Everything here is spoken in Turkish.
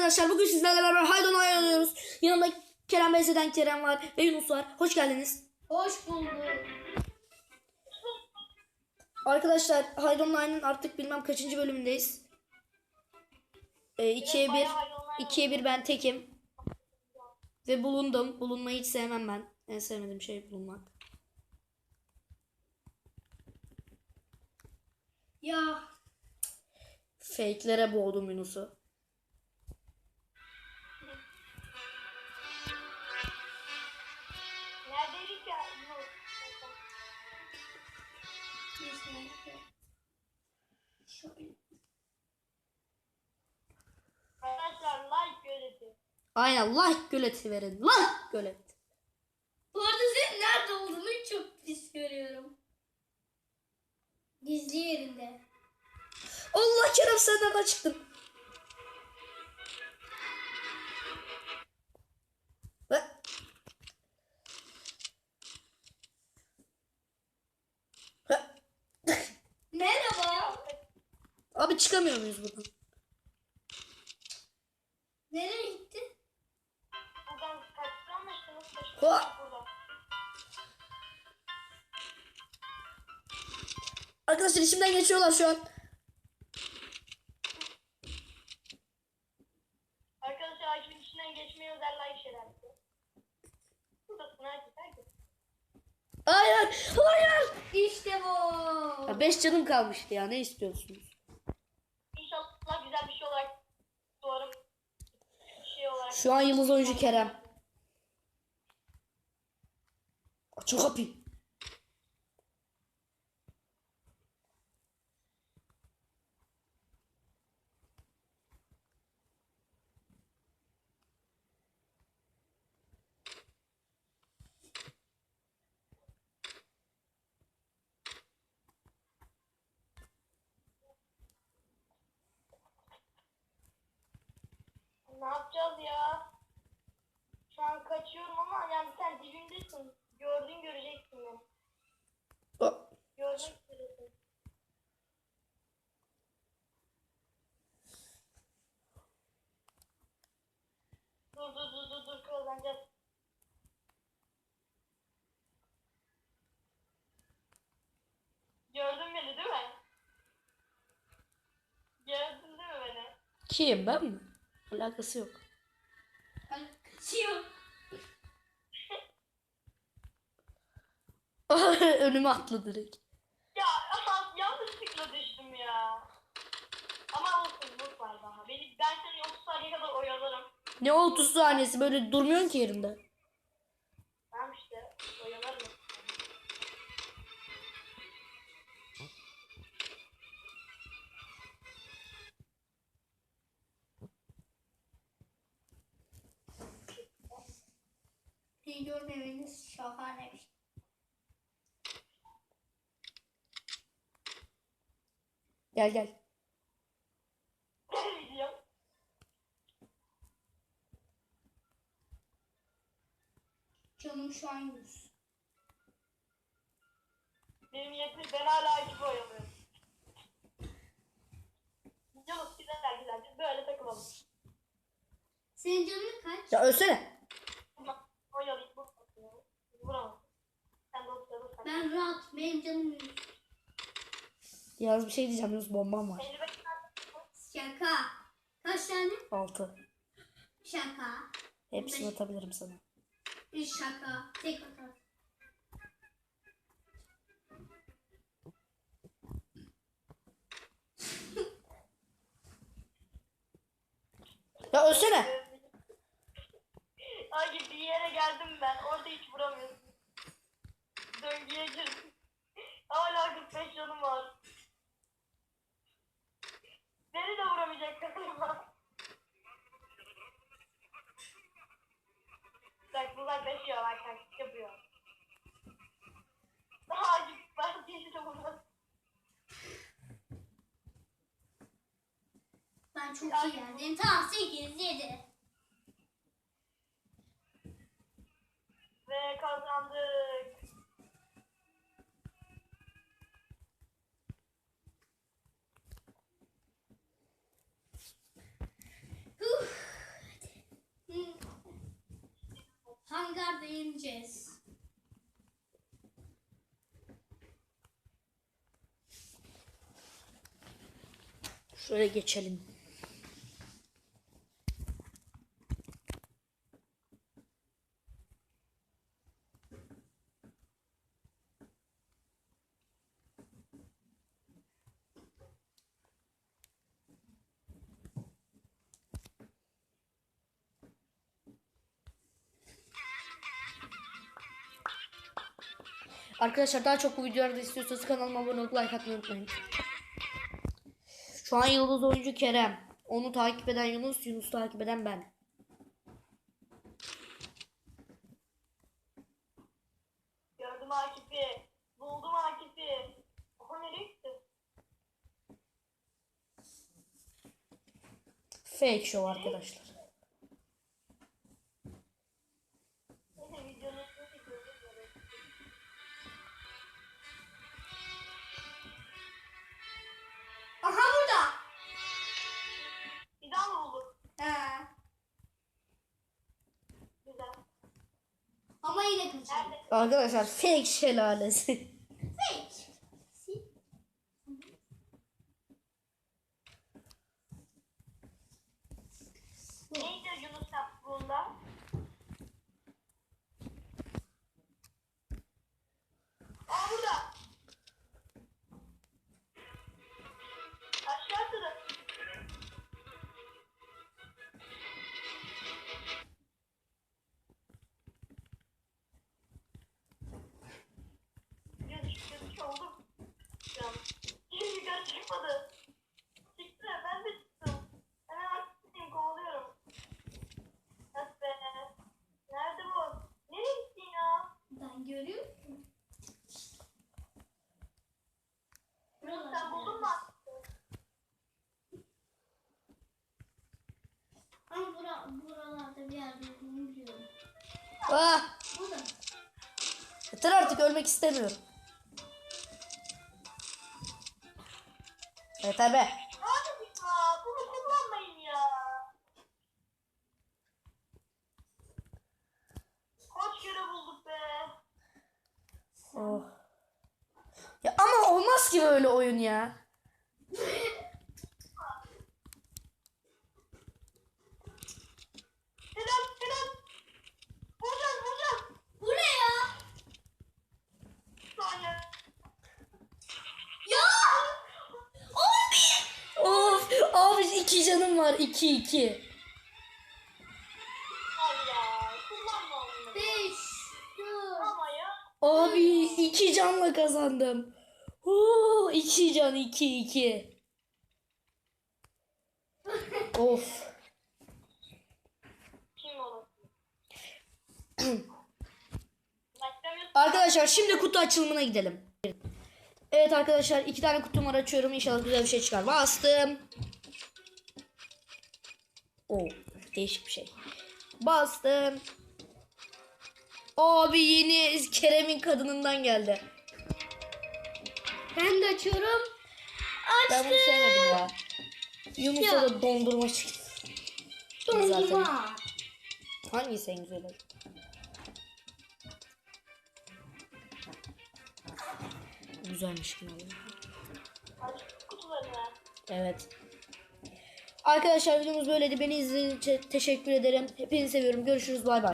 arkadaşlar. Bugün sizlerle beraber Haydon oynuyoruz. Yanımda Kerem Beyse'den Kerem var ve Yunus var. Hoş geldiniz. Hoş bulduk. Arkadaşlar Haydon Line'ın artık bilmem kaçıncı bölümündeyiz. Ee, 2'ye 1 2'ye 1 ben tekim. Ve bulundum. Bulunmayı hiç sevmem ben. En sevmediğim şey bulunmak. Ya Fake'lere boğdum Yunus'u. Şöyle. Arkadaşlar like göreti. Aynen like göleti verin. Like gölet. Bu arada senin nerede olduğunu çok pis görüyorum. Gizli yerinde. Allah Kerem sen nereden çıkamıyor muyuz buradan? Nereye gitti? Buradan kaçtı ama işte nasıl kaçtı? Hua! Burada. Arkadaşlar içimden geçiyorlar şu an. Arkadaşlar Akif'in içinden geçmeye özel şeyler. Hayır. Hayır. İşte bu. Ya 5 canım kalmıştı ya. Ne istiyorsunuz? İnşallah güzel bir şey olarak doğarım. Bir şey olarak. Şu an yıldız oyuncu Kerem. Açın kapıyı. Ne yapacağız ya? Şu an kaçıyorum ama yani sen dibimdesin. Gördün göreceksin beni. Gördün göreceksin. Dur dur dur dur dur kazanacağız. Gördün beni değil mi? Gördün değil mi beni? Kim ben mi? Alakası yok. Ben kaçıyorum. Önüme atladı direkt. Ya aha, yanlışlıkla düştüm ya. Ama olsun bu var daha. Beni, ben seni 30 saniye kadar oyalarım. Ne 30 saniyesi böyle durmuyorsun ki yerinde. Beni görmemeniz şahanemiş. Gel gel. Gidiyorum. Canım şu an yüz. Benim yetim ben hala gibi oyalıyorum. Gidiyoruz güzel güzel. Böyle takılalım. Senin canın kaç? Ya ölsene. Oyalayıp bu Vuramam. Sen de o sırada sen. Ben rahat. Benim canım yüz. Yalnız bir şey diyeceğim Yunus bombam var. 55 tane Şaka. Kaç tane? 6. Şaka. Hepsini atabilirim sana. Bir şaka. Tek atar. Ya ölsene. Ay bir yere geldim ben. Orada hiç vuramıyorsun. Döngüye girdim. Hala 45 canım var. Beni de vuramayacak galiba. Bak bunlar beşiyorlar taktik yapıyor. Daha acı ben değil de bunlar. Ben çok iyi geldim. Tamam 8, 7. hangarda ineceğiz. Şöyle geçelim. Arkadaşlar daha çok bu videolarda istiyorsanız kanalıma abone olup like atmayı unutmayın. Şu an Yıldız oyuncu Kerem. Onu takip eden Yunus, Yunus takip eden ben. Gördüm Akif'i. Buldum Akif'i. Oha nereye gitti? Fake show arkadaşlar. He. Güzel. Ama yine kaçırdım. Arkadaşlar fake şelalesi. Artık ölmek istemiyorum. Yeter be. Abi ya bunu kullanmayın ya. Kaç kere bulduk be. Oh. Ya ama olmaz ki böyle oyun ya. Selam selam. Vuracağız vuracağız. Bu ne ya? Bir saniye. Ya! Abi! Of abi iki canım var iki iki. Abi iki canla kazandım. Oo, iki can iki iki. of. Arkadaşlar şimdi kutu açılımına gidelim. Evet arkadaşlar iki tane kutum var açıyorum. İnşallah güzel bir şey çıkar. Bastım. Oo değişik bir şey. Bastım. Abi yeni Kerem'in kadınından geldi. Ben de açıyorum. Ben bunu sevmedim ya. Yunus'a Ya. da dondurma çıktı. Zaten. Dondurma. Hangisi en güzeli? Güzelmiş kutularını. Evet. Arkadaşlar videomuz böyleydi. Beni izlediğiniz için teşekkür ederim. Hepinizi seviyorum. Görüşürüz. Bay bay.